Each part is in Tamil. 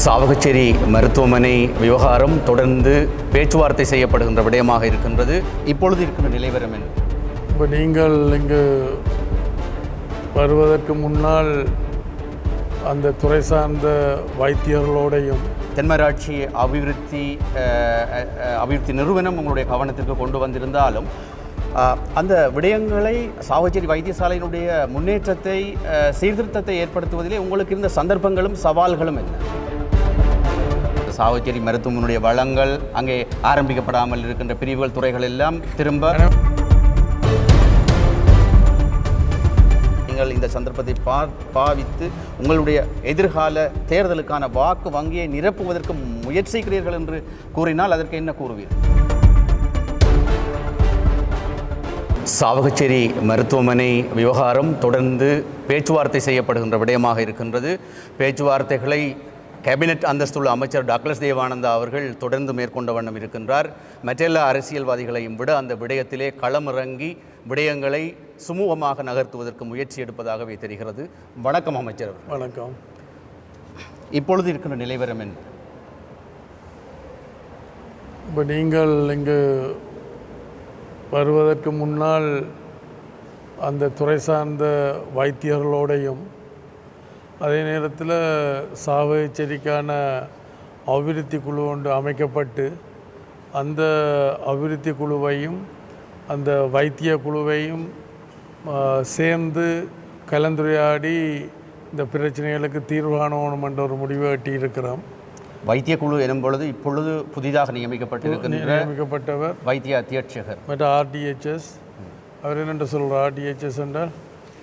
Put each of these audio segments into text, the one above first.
சாவகச்சேரி மருத்துவமனை விவகாரம் தொடர்ந்து பேச்சுவார்த்தை செய்யப்படுகின்ற விடயமாக இருக்கின்றது. இப்பொழுது இருக்கின்ற நிலைவரம் என்ன? இப்போ நீங்கள் இங்கு வருவதற்கு முன்னால் அந்த துறை சார்ந்த வைத்தியர்களோடையும் தென்மராட்சி அபிவிருத்தி அபிவிருத்தி நிறுவனம் உங்களுடைய கவனத்திற்கு கொண்டு வந்திருந்தாலும் அந்த விடயங்களை சாவகச்சேரி வைத்தியசாலையினுடைய முன்னேற்றத்தை சீர்திருத்தத்தை ஏற்படுத்துவதிலே உங்களுக்கு இருந்த சந்தர்ப்பங்களும் சவால்களும் என்ன? சாவச்சேரி மருத்துவமனையுடைய வளங்கள் அங்கே ஆரம்பிக்கப்படாமல் இருக்கின்ற பிரிவுகள் துறைகள் எல்லாம் திரும்ப நீங்கள் இந்த சந்தர்ப்பத்தை பா பாவித்து உங்களுடைய எதிர்கால தேர்தலுக்கான வாக்கு வங்கியை நிரப்புவதற்கு முயற்சிக்கிறீர்கள் என்று கூறினால் அதற்கு என்ன கூறுவீர்கள்? சாவகச்சேரி மருத்துவமனை விவகாரம் தொடர்ந்து பேச்சுவார்த்தை செய்யப்படுகின்ற விடயமாக இருக்கின்றது. பேச்சுவார்த்தைகளை கேபினெட் அந்தஸ்துள்ள அமைச்சர் டாக்டர்ஸ் தேவானந்தா அவர்கள் தொடர்ந்து மேற்கொண்ட வண்ணம் இருக்கின்றார். மற்றெல்லா அரசியல்வாதிகளையும் விட அந்த விடயத்திலே களமிறங்கி விடயங்களை சுமூகமாக நகர்த்துவதற்கு முயற்சி எடுப்பதாகவே தெரிகிறது. வணக்கம் அமைச்சர். வணக்கம். இப்பொழுது இருக்கின்ற நிலைவரம் என்ன? இப்போ நீங்கள் இங்கு வருவதற்கு முன்னால் அந்த துறை சார்ந்த வைத்தியர்களோடையும் அதே நேரத்தில் சாவகச்சேரிக்கான அபிவிருத்தி குழு ஒன்று அமைக்கப்பட்டு அந்த அபிவிருத்தி குழுவையும் அந்த வைத்திய குழுவையும் சேர்ந்து கலந்துரையாடி இந்த பிரச்சனைகளுக்கு தீர்வு காணணும் என்ற ஒரு முடிவை எட்டியிருக்கிறோம். வைத்திய குழு எனும் பொழுது இப்பொழுது புதிதாக நியமிக்கப்பட்டிருக்கின்ற நியமிக்கப்பட்டவர் வைத்திய அத்தியட்சகர். மற்ற ஆர்டிஹெச்எஸ் அவர் என்னென்று சொல்கிறார் ஆர்டிஹெச்எஸ் என்றால்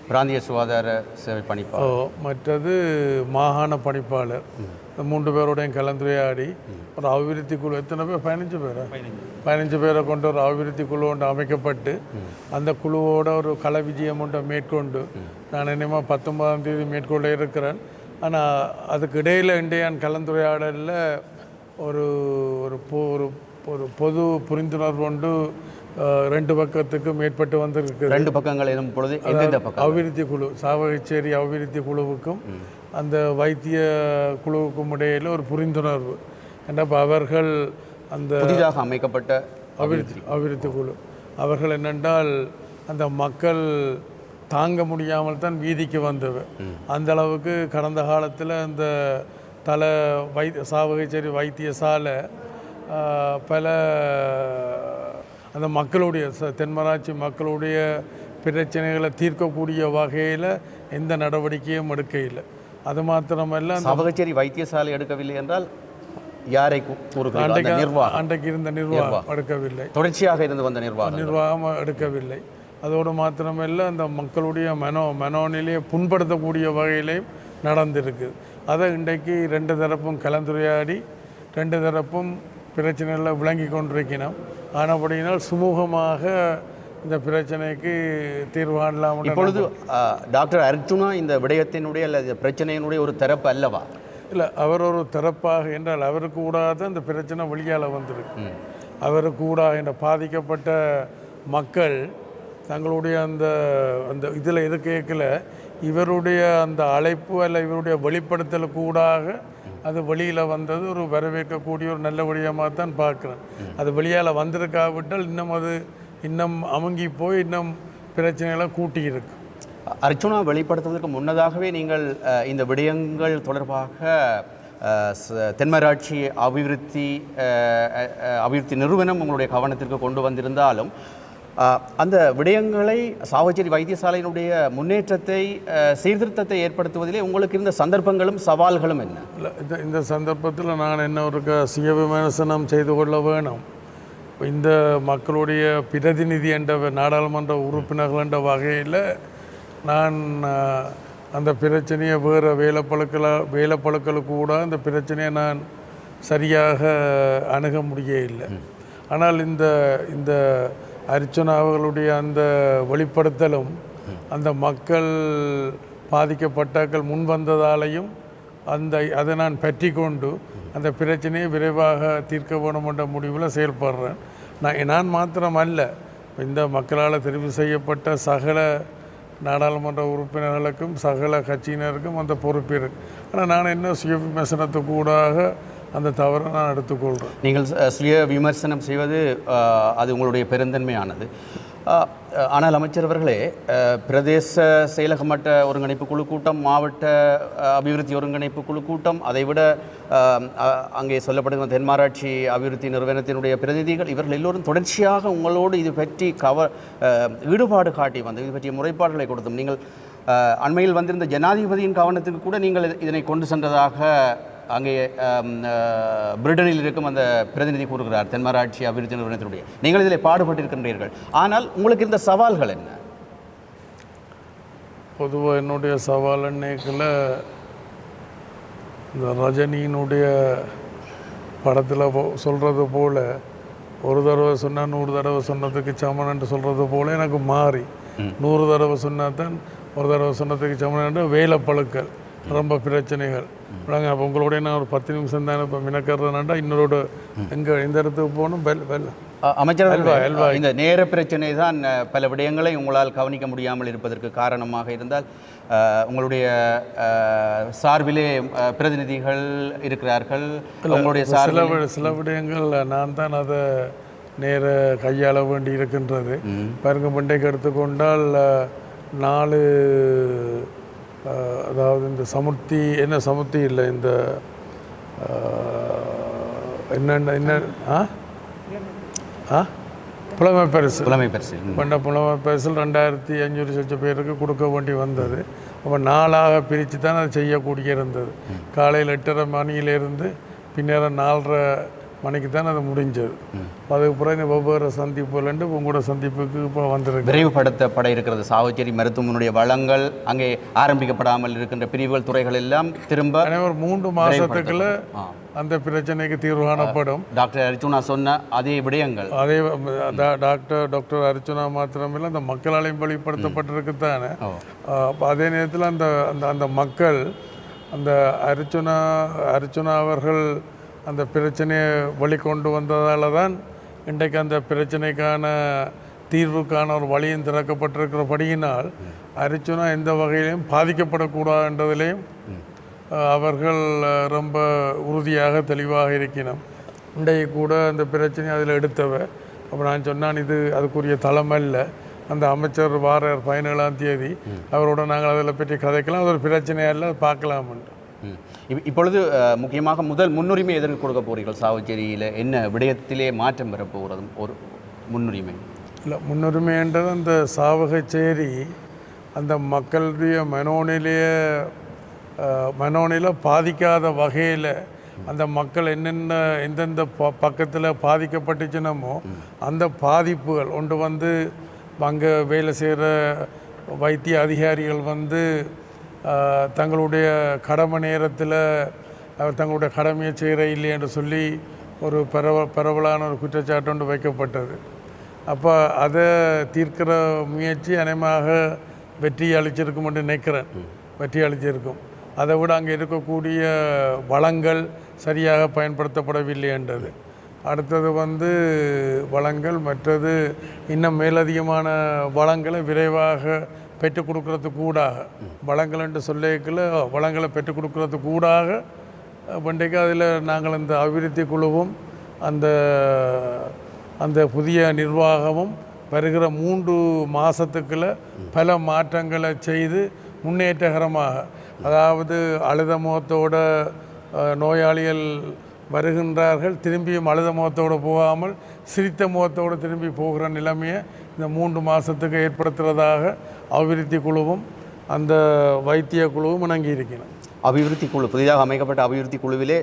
பிராந்திய சுகாதார சேவை ஓ பணிப்பாளர் மற்றது மாகாண பணிப்பாளர். இந்த மூன்று பேரோடையும் கலந்துரையாடி ஒரு அபிவிருத்தி குழு எத்தனை பேர்? பதினஞ்சு பேரா? பதினஞ்சு. பேரை கொண்டு ஒரு அபிவிருத்தி குழு ஒன்று அமைக்கப்பட்டு அந்த குழுவோட ஒரு கல விஜயம் ஒன்றை மேற்கொண்டு நான் இனிமேல் பத்தொன்பதாம் தேதி மேற்கொள்ள இருக்கிறேன். ஆனால் அதுக்கு இடையில் இந்தியான் கலந்துரையாடலில் ஒரு ஒரு பொ- ஒரு ஒரு பொது புரிந்துணர்வு ஒன்று ரெண்டு பக்கத்துக்கு மேற்பட்டு வந்திருக்கு ரெண்டு பக்கங்கள் எனும் பொழுது எந்தெந்த பக்கம் அபிவிருத்தி குழு சாவகச்சேரி அபிவிருத்தி குழுவுக்கும் அந்த வைத்திய குழுவுக்கும் இடையில ஒரு புரிந்துணர்வு. ஏன்னா இப்ப அவர்கள் அந்த புதிதாக அமைக்கப்பட்ட அபிவிருத்தி அபிவிருத்தி குழு. அவர்கள் என்னென்றால் அந்த மக்கள் தாங்க முடியாமல் தான் வீதிக்கு வந்தது. அந்த அளவுக்கு கடந்த காலத்தில் அந்த தலை வை சாவகச்சேரி வைத்தியசாலை பல அந்த மக்களுடைய தென்மராட்சி மக்களுடைய பிரச்சனைகளை தீர்க்கக்கூடிய வகையில் எந்த நடவடிக்கையும் எடுக்க இல்லை அது மாத்திரமல்ல சவகச்சேரி வைத்தியசாலை எடுக்கவில்லை என்றால் யாரை நிர்வாகம். அன்றைக்கு இருந்த நிர்வாகம் எடுக்கவில்லை. தொடர்ச்சியாக இருந்து வந்த நிர்வாகம் நிர்வாகம் எடுக்கவில்லை. அதோடு மாத்திரமல்ல அந்த மக்களுடைய மனோ மனோநிலையை புண்படுத்தக்கூடிய வகையிலையும் நடந்திருக்கு. அதை இன்றைக்கு ரெண்டு தரப்பும் கலந்துரையாடி ரெண்டு தரப்பும் பிரச்சனைகளை விளங்கி கொண்டிருக்கணும் ஆனபடியினால் சுமூகமாக இந்த பிரச்சனைக்கு தீர்வு காணலாம் இப்பொழுது டாக்டர் அர்ஜுனா இந்த விடயத்தினுடைய அல்லது பிரச்சனையினுடைய ஒரு தரப்பு அல்லவா? இல்லை அவர் ஒரு தரப்பாக என்றால் அவருக்கு கூடாத அந்த பிரச்சனை வெளியால் வந்திருக்கு. அவருக்கு கூடாக என்ற பாதிக்கப்பட்ட மக்கள் தங்களுடைய அந்த அந்த இதில் இது கேட்கல இவருடைய அந்த அழைப்பு அல்ல இவருடைய வெளிப்படுத்தலுக்கு கூடாக அது வெளியில் வந்தது ஒரு வரவேற்கக்கூடிய ஒரு நல்ல தான் பார்க்குறேன். அது வெளியால் வந்திருக்காவிட்டால் இன்னும் அது இன்னும் அமுங்கி போய் இன்னும் பிரச்சனைகளை கூட்டி இருக்கு அர்ஜுனா வெளிப்படுத்துவதற்கு முன்னதாகவே நீங்கள் இந்த விடயங்கள் தொடர்பாக தென்மராட்சி அபிவிருத்தி அபிவிருத்தி நிறுவனம் உங்களுடைய கவனத்திற்கு கொண்டு வந்திருந்தாலும் அந்த விடயங்களை சாவச்சேரி வைத்தியசாலையினுடைய முன்னேற்றத்தை சீர்திருத்தத்தை ஏற்படுத்துவதிலே உங்களுக்கு இருந்த சந்தர்ப்பங்களும் சவால்களும் என்ன? இல்லை இந்த இந்த சந்தர்ப்பத்தில் நான் என்ன ஒரு சுய விமர்சனம் செய்து கொள்ள வேணும். இந்த மக்களுடைய பிரதிநிதி என்ற நாடாளுமன்ற உறுப்பினர்கள் என்ற வகையில் நான் அந்த பிரச்சனையை வேறு வேலைப்பழுக்கள வேலைப்பழுக்களுக்கு கூட அந்த பிரச்சனையை நான் சரியாக அணுக முடிய இல்லை ஆனால் இந்த இந்த அர்ச்சனா அவர்களுடைய அந்த வெளிப்படுத்தலும் அந்த மக்கள் பாதிக்கப்பட்டாக்கள் முன் வந்ததாலையும் அந்த அதை நான் பற்றி கொண்டு அந்த பிரச்சனையை விரைவாக தீர்க்க வேணும் என்ற முடிவில் செயல்படுறேன். நான் நான் மாத்திரம் அல்ல இந்த மக்களால் தெரிவு செய்யப்பட்ட சகல நாடாளுமன்ற உறுப்பினர்களுக்கும் சகல கட்சியினருக்கும் அந்த பொறுப்பு இருக்கு. ஆனால் நான் இன்னும் சுய விமர்சனத்துக்கூடாக அந்த தவறை நான் எடுத்துக்கொள்கிறேன் நீங்கள் சுய விமர்சனம் செய்வது அது உங்களுடைய பெருந்தன்மையானது. ஆனால் அமைச்சர் அவர்களே பிரதேச செயலக மட்ட ஒருங்கிணைப்பு குழு கூட்டம் மாவட்ட அபிவிருத்தி ஒருங்கிணைப்பு குழு கூட்டம் அதைவிட அங்கே சொல்லப்படுகிற தென்மாராட்சி அபிவிருத்தி நிறுவனத்தினுடைய பிரதிநிதிகள் இவர்கள் எல்லோரும் தொடர்ச்சியாக உங்களோடு இது பற்றி கவ ஈடுபாடு காட்டி வந்து இது பற்றிய முறைப்பாடுகளை கொடுத்தும். நீங்கள் அண்மையில் வந்திருந்த ஜனாதிபதியின் கவனத்துக்கு கூட நீங்கள் இதனை கொண்டு சென்றதாக அங்கே பிரிட்டனில் இருக்கும் அந்த பிரதிநிதி கூறுகிறார் தென்மராட்சி அபிவிருத்தி நிறுவனத்தினுடைய. நீங்கள் இதில் பாடுபட்டிருக்கின்றீர்கள். ஆனால் உங்களுக்கு இருந்த சவால்கள் என்ன? பொதுவாக என்னுடைய சவால் அன்னைக்கில் இந்த ரஜினியினுடைய படத்தில் சொல்கிறது போல் ஒரு தடவை சொன்னால் நூறு தடவை சொன்னதுக்கு சமனன்ட்டு சொல்கிறது போல் எனக்கு மாறி. நூறு தடவை சொன்னா தான் ஒரு தடவை சொன்னதுக்கு சமனன்ட்டு வேலைப்பழுக்கள் ரொம்ப பிரச்சனைகள். விளங்க அப்போ உங்களோட நான் ஒரு பத்து நிமிஷம் தானே இப்போ மினக்கிறதுனாண்டா இன்னொரு எங்கே எந்த இடத்துக்கு போகணும் பெல் பெல் அமைச்சர் இந்த நேர பிரச்சனை தான் பல விடயங்களை உங்களால் கவனிக்க முடியாமல் இருப்பதற்கு காரணமாக இருந்தால் உங்களுடைய சார்பிலே பிரதிநிதிகள் இருக்கிறார்கள். உங்களுடைய சில சில விடயங்கள் நான் தான் அதை நேர கையாள வேண்டி இருக்கின்றது பாருங்க பண்டைக்கு எடுத்துக்கொண்டால் நாலு அதாவது இந்த சமுர்த்தி என்ன சமுர்த்தி இல்லை இந்த என்னென்ன என்ன ஆ? ஆ? புலமை பரிசு. புலமை பரிசில் ம். பண்ண புலமை பரிசில் ரெண்டாயிரத்தி அஞ்சூறு லட்ச பேருக்கு கொடுக்க வேண்டி வந்தது. அப்போ நாளாக பிரித்து தான் அதை செய்யக்கூடிய இருந்தது. காலையில் எட்டரை மணியிலேருந்து பின்னேரம் நாலரை மணிக்கு தான் அது முடிஞ்சது. அதுக்கு பிறகு இந்த வெவ்வேறு சந்திப்புலேருந்து உங்களோட சந்திப்புக்கு இப்போ வந்திருக்கு விரைவுபடுத்தப்பட இருக்கிறது. சாவச்சேரி மருத்துவமனுடைய வளங்கள் அங்கே ஆரம்பிக்கப்படாமல் இருக்கின்ற பிரிவுகள் துறைகள் எல்லாம் திரும்ப ஒரு மூன்று மாதத்துக்குள்ள. அந்த பிரச்சனைக்கு தீர்வு காணப்படும். டாக்டர் அர்ஜுனா சொன்ன அதே விடயங்கள். அதே டாக்டர் டாக்டர் அர்ச்சுனா மாத்திரமில்லை அந்த மக்களாலையும் வெளிப்படுத்தப்பட்டிருக்கு தானே ஓ. அப்போ அதே நேரத்தில் அந்த அந்த அந்த மக்கள் அந்த அர்ச்சுனா அர்ச்சுனா அவர்கள் அந்த பிரச்சனையை வழி கொண்டு வந்ததால தான் இன்றைக்கு அந்த பிரச்சனைக்கான தீர்வுக்கான ஒரு வழியும் திறக்கப்பட்டிருக்கிறபடியினால் அரிச்சுனா எந்த வகையிலையும் பாதிக்கப்படக்கூடாதுன்றதிலையும் அவர்கள் ரொம்ப உறுதியாக தெளிவாக இருக்கணும். இன்றைக்கு கூட அந்த பிரச்சனை அதில் எடுத்தவ அப்போ நான் சொன்னான் இது அதுக்குரிய தளம் அல்ல அந்த அமைச்சர் வார பதினேழாம் தேதி அவரோட நாங்கள் அதில் பற்றி கதைக்கலாம். அது ஒரு பிரச்சனையாக இல்லை பார்க்கலாம்ன்ட்டு. இப்பொழுது முக்கியமாக முதல் முன்னுரிமை எதற்கு கொடுக்க போறீர்கள்? சாவச்சேரியில் என்ன விடயத்திலே மாற்றம் பெறப்போகிறது ஒரு முன்னுரிமை? இல்லை முன்னுரிமைன்றது அந்த சாவகச்சேரி அந்த மக்களுடைய மனோநிலைய மனோநிலை பாதிக்காத வகையில் அந்த மக்கள் என்னென்ன எந்தெந்த ப பக்கத்தில் பாதிக்கப்பட்டுச்சுனமோ அந்த பாதிப்புகள் ஒன்று வந்து அங்கே வேலை செய்கிற வைத்திய அதிகாரிகள் வந்து தங்களுடைய கடமை நேரத்தில் அவர் தங்களுடைய கடமையை செய்கிற இல்லை என்று சொல்லி ஒரு பரவ பரவலான ஒரு குற்றச்சாட்டு ஒன்று வைக்கப்பட்டது. அப்போ அதை தீர்க்கிற முயற்சி அநேகமாக வெற்றி அளிச்சிருக்கும் என்று நினைக்கிறேன். வெற்றி அளிச்சிருக்கும். அதை விட அங்கே இருக்கக்கூடிய வளங்கள் சரியாக பயன்படுத்தப்படவில்லை என்றது. அடுத்தது வந்து வளங்கள் மற்றது இன்னும் மேலதிகமான வளங்களை விரைவாக பெற்றுக் கொடுக்கறதுக்கு கூடாக வளங்கள் என்று சொல்லிக்கல வளங்களை பெற்றுக் கொடுக்கறதுக்கு கூடாக பண்டிகை அதில் நாங்கள் இந்த அபிவிருத்தி குழுவும் அந்த அந்த புதிய நிர்வாகமும் வருகிற மூன்று மாதத்துக்குள்ள பல மாற்றங்களை செய்து முன்னேற்றகரமாக அதாவது அழுத முகத்தோட நோயாளிகள் வருகின்றார்கள் திரும்பியும் அழுத முகத்தோடு போகாமல் சிரித்த முகத்தோடு திரும்பி போகிற நிலைமையை இந்த மூன்று மாதத்துக்கு ஏற்படுத்துகிறதாக அபிவிருத்தி குழுவும் அந்த வைத்திய குழுவும் இணங்கி இருக்கணும் அபிவிருத்தி குழு புதிதாக அமைக்கப்பட்ட அபிவிருத்தி குழுவிலே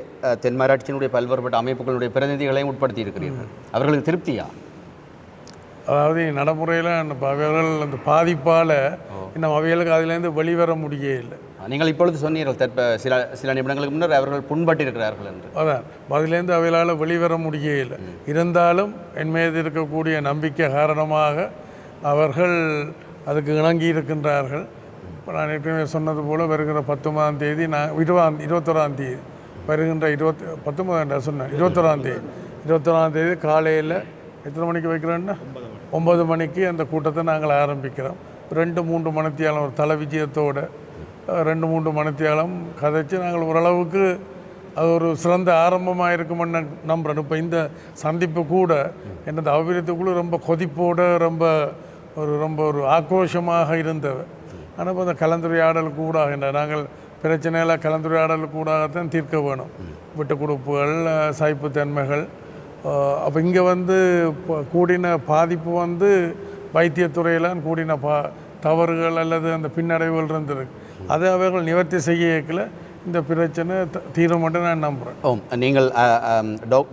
தென்மராட்சியினுடைய பல்வேறுபட்ட அமைப்புகளுடைய பிரதிநிதிகளையும் உட்படுத்தி இருக்கிறீர்கள். அவர்களுக்கு திருப்தியா? அதாவது நடைமுறையில் அந்த அவைகள் அந்த பாதிப்பால் இன்னும் அவைகளுக்கு அதுலேருந்து வெளிவர முடியே இல்லை. நீங்கள் இப்பொழுது சொன்னீர்கள் தற்ப சில சில நிமிடங்களுக்கு முன்னர் அவர்கள் புண்பட்டிருக்கிறார்கள் என்று. அதான் அதுலேருந்து அவைகளால் வெளிவர முடியே இல்லை. இருந்தாலும் என் மீது இருக்கக்கூடிய நம்பிக்கை காரணமாக அவர்கள் அதுக்கு இணங்கி இருக்கின்றார்கள் இப்போ நான் ஏற்கனவே சொன்னது போல் வருகிற பத்தொன்பதாம் தேதி நான் இருபதாம் இருபத்தொராம் தேதி வருகின்ற இருபத்தி பத்தொன்பதாம் சொன்னேன் இருபத்தொராம் தேதி. இருபத்தொராம் தேதி காலையில் எத்தனை மணிக்கு வைக்கிறோன்னா? ஒம்பது மணிக்கு அந்த கூட்டத்தை நாங்கள் ஆரம்பிக்கிறோம். ரெண்டு மூன்று மணித்தியாலம் ஒரு தலை விஜயத்தோடு ரெண்டு மூன்று மணித்தியாலம் கதைச்சு நாங்கள் ஓரளவுக்கு அது ஒரு சிறந்த ஆரம்பமாக இருக்குமென்னு நம்புகிறேன் இப்போ இந்த சந்திப்பு கூட எனது அபிவிருத்திக்குள்ள ரொம்ப கொதிப்போடு ரொம்ப ஒரு ரொம்ப ஒரு ஆக்ரோஷமாக இருந்தது. ஆனால் இப்போ அந்த கலந்துரையாடல் கூடாகின்ற நாங்கள் பிரச்சனையில் கலந்துரையாடல் கூடாகத்தான் தீர்க்க வேணும். விட்டு கொடுப்புகள் சாய்ப்புத்தன்மைகள் அப்போ இங்கே வந்து இப்போ கூடின பாதிப்பு வந்து வைத்தியத்துறையில் கூடின பா தவறுகள் அல்லது அந்த பின்னடைவுகள் இருந்திருக்கு அதை அவர்கள் நிவர்த்தி செய்யல இந்த பிரச்சனை த- தீரும் மட்டும் நான் நம்புகிறேன் ஓம் நீங்கள்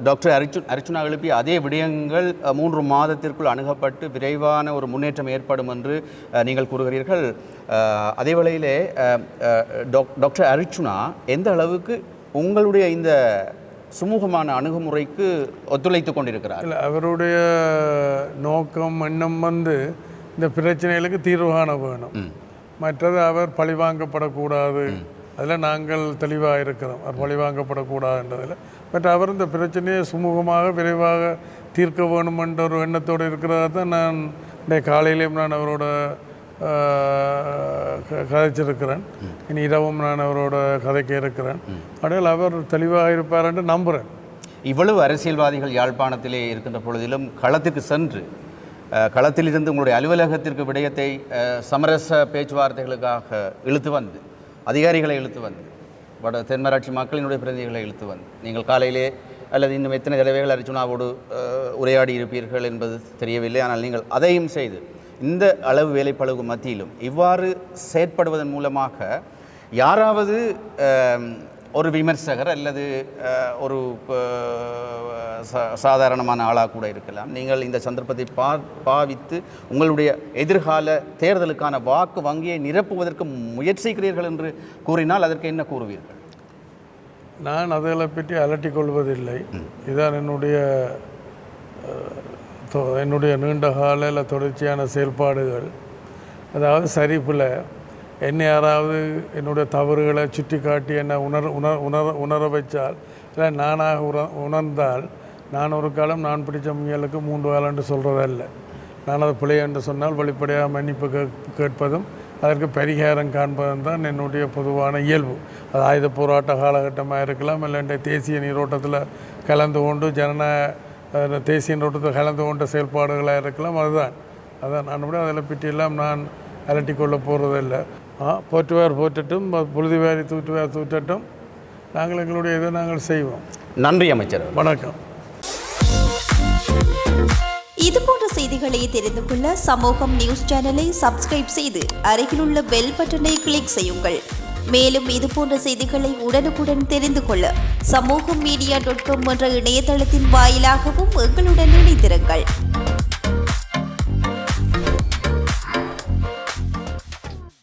டாக்டர் அரிச்சு அரிச்சுனா எழுப்பிய அதே விடயங்கள் மூன்று மாதத்திற்குள் அணுகப்பட்டு விரைவான ஒரு முன்னேற்றம் ஏற்படும் என்று நீங்கள் கூறுகிறீர்கள். அதே வேளையிலே டாக்டர் அரிச்சுனா எந்த அளவுக்கு உங்களுடைய இந்த சுமூகமான அணுகுமுறைக்கு ஒத்துழைத்து கொண்டிருக்கிறார்? இல்லை அவருடைய நோக்கம் எண்ணம் வந்து இந்த பிரச்சனைகளுக்கு தீர்வு காண வேணும். மற்றது அவர் பழிவாங்கப்படக்கூடாது. அதில் நாங்கள் தெளிவாக இருக்கிறோம். அவர் பழிவாங்கப்படக்கூடாதுன்றதில். பட் அவர் இந்த பிரச்சனையை சுமூகமாக விரைவாக தீர்க்க வேணும் என்ற ஒரு எண்ணத்தோடு இருக்கிறதா தான் நான் இன்றைய காலையிலேயும் நான் அவரோட க- கதைச்சிருக்கிறேன். இனி இரவும் நான் அவரோட கதைக்க இருக்கிறேன். அப்படியே அவர் தெளிவாக இருப்பார் என்று நம்புகிறேன் இவ்வளவு அரசியல்வாதிகள் யாழ்ப்பாணத்திலே இருக்கின்ற பொழுதிலும் களத்துக்கு சென்று களத்திலிருந்து உங்களுடைய அலுவலகத்திற்கு விடயத்தை சமரச பேச்சுவார்த்தைகளுக்காக இழுத்து வந்து அதிகாரிகளை இழுத்து வந்து வட தென்மராட்சி மக்களினுடைய பிரதிநிதிகளை இழுத்து வந்து நீங்கள் காலையிலே அல்லது இன்னும் எத்தனை தடவைகள் அர்ஜுனாவோடு உரையாடி இருப்பீர்கள் என்பது தெரியவில்லை. ஆனால் நீங்கள் அதையும் செய்து இந்த அளவு வேலைப்பளவு மத்தியிலும் இவ்வாறு செயற்படுவதன் மூலமாக யாராவது ஒரு விமர்சகர் அல்லது ஒரு சாதாரணமான ஆளாக கூட இருக்கலாம். நீங்கள் இந்த சந்தர்ப்பத்தை பா பாவித்து உங்களுடைய எதிர்கால தேர்தலுக்கான வாக்கு வங்கியை நிரப்புவதற்கு முயற்சிக்கிறீர்கள் என்று கூறினால் அதற்கு என்ன கூறுவீர்கள்? நான் அதில் பற்றி அலட்டிக் கொள்வதில்லை. இதுதான் என்னுடைய என்னுடைய நீண்ட கால தொடர்ச்சியான செயல்பாடுகள். அதாவது சரிப்பில் என்னை யாராவது என்னுடைய தவறுகளை சுட்டி காட்டி என்னை உணர் உணர் உணர உணர வைச்சால் இல்லை நானாக உண உணர்ந்தால் நான் ஒரு காலம் நான் பிடிச்ச முயலுக்கு மூன்று வேலைன்னு சொல்கிறதல்ல நான் அதை பிழை என்று சொன்னால் வெளிப்படையாக மன்னிப்பு கே கேட்பதும் அதற்கு பரிகாரம் காண்பதும் தான் என்னுடைய பொதுவான இயல்பு. அது ஆயுத போராட்ட காலகட்டமாக இருக்கலாம் இல்லை தேசிய நீரோட்டத்தில் கலந்து கொண்டு ஜனநாயக தேசிய நீரோட்டத்தில் கலந்து கொண்ட செயல்பாடுகளாக இருக்கலாம் அதுதான். அதான் நான் கூட அதில் பற்றியெல்லாம் நான் அலட்டி கொள்ள போகிறதில்லை போற்றுவார் போற்றட்டும் புழுதிவாரி தூற்றுவார் தூற்றட்டும். நாங்கள் எங்களுடைய இதை நாங்கள் செய்வோம். நன்றி அமைச்சர் வணக்கம். இது போன்ற செய்திகளை தெரிந்து கொள்ள சமூகம் நியூஸ் சேனலை சப்ஸ்கிரைப் செய்து அருகிலுள்ள பெல் பட்டனை கிளிக் செய்யுங்கள். மேலும் இது போன்ற செய்திகளை உடனுக்குடன் தெரிந்து கொள்ள சமூகம் மீடியா டாட் காம் என்ற இணையதளத்தின் வாயிலாகவும் எங்களுடன் இணைந்திருங்கள்.